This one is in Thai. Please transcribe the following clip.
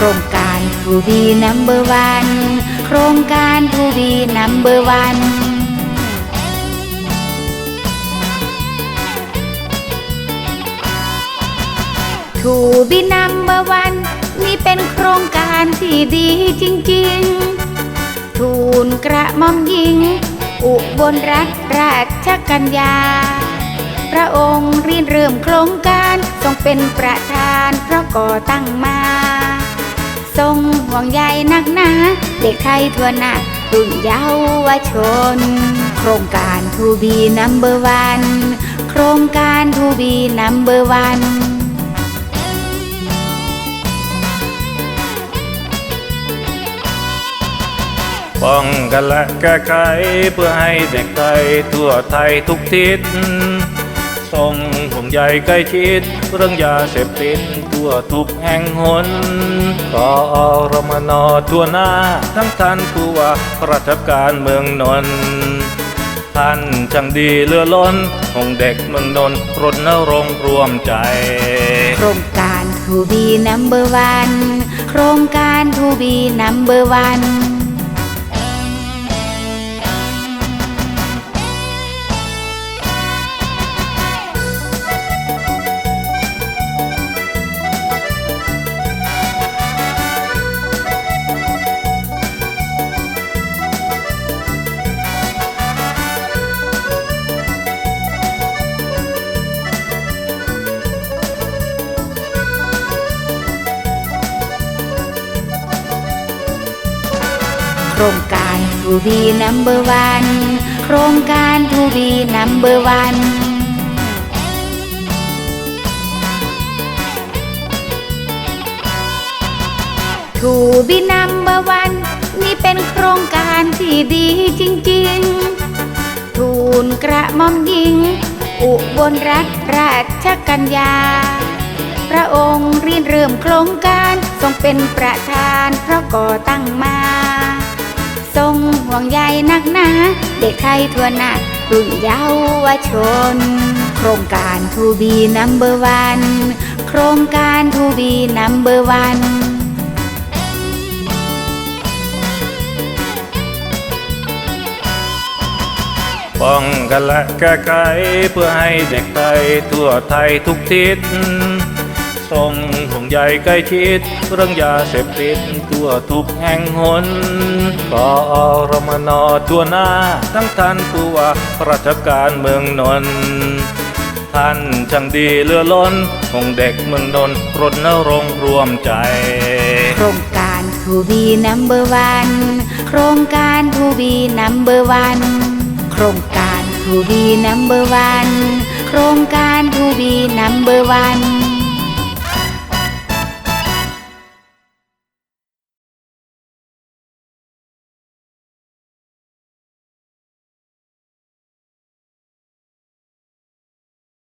โครงการทูบีนัมเบอร์วันโครงการทูบีนัมเบอร์วันทูบีนัมเบอร์วันนี่เป็นโครงการที่ดีจริง ๆ ทูลกระหม่อมหญิง อุบลรัตนราชกัญญา พระองค์ริเริ่มโครงการทรงเป็นประธานเพราะก่อตั้งมา ทรงห่วงใยนักหนาเด็กไทยทั่วหน้ารุ่นเยาวชน โครงการทูบีนัมเบอร์วันโครงการทูบีนัมเบอร์วันป้องกันและแก้ไขเพื่อให้เด็กไทยทั่วไทยทุกทิศ ทรงห่วงใยใกล้ชิด เรื่องยาเสพติดทั่วทุกแห่งหนกอรมนทั่วหน้า ทั้งท่านผู้ว่าราชการเมืองนนท์ท่านช่างดีเลือล้นของเด็กเมืองนนท์รณรงค์รวมใจ โครงการทูบีนัมเบอร์วัน โครงการทูบีนัมเบอร์วัน ครงการทูบีนัมเบอร์วันโครงการทูบีนัมเบอร์วันทูบีนัมเบอร์วันนี่เป็นโครงการที่ดีจริง ๆ ทูลกระหม่อมหญิง อุบลรัตนราชกัญญา พระองค์ริเริ่มโครงการทรงเป็นประธานเพราะก่อตั้งมา รงใหญ่นักหนา เด็กไทยทั่วหน้ารุ่นเยาวชน โครงการทูบีนัมเบอร์วันโครงการทูบีนัมเบอร์วันป้องกันและแก้ไขเพื่อให้เด็กไทยทั่วไทยทุกทิศทรงห่วงใยใกล้ชิดเรื่องยาเสพติดทั่วทุกแห่งหน กอรมนทั่วหน้าทั้งท่านผู้ว่าราชการเมืองนนท์ท่านช่างดีเลือล้นของเด็กเมืองนนท์รณรงค์รวมใจ โครงการทูบีนัมเบอร์วันโครงการทูบีนัมเบอร์วันโครงการทูบีนัมเบอร์วันโครงการทูบีนัมเบอร์วัน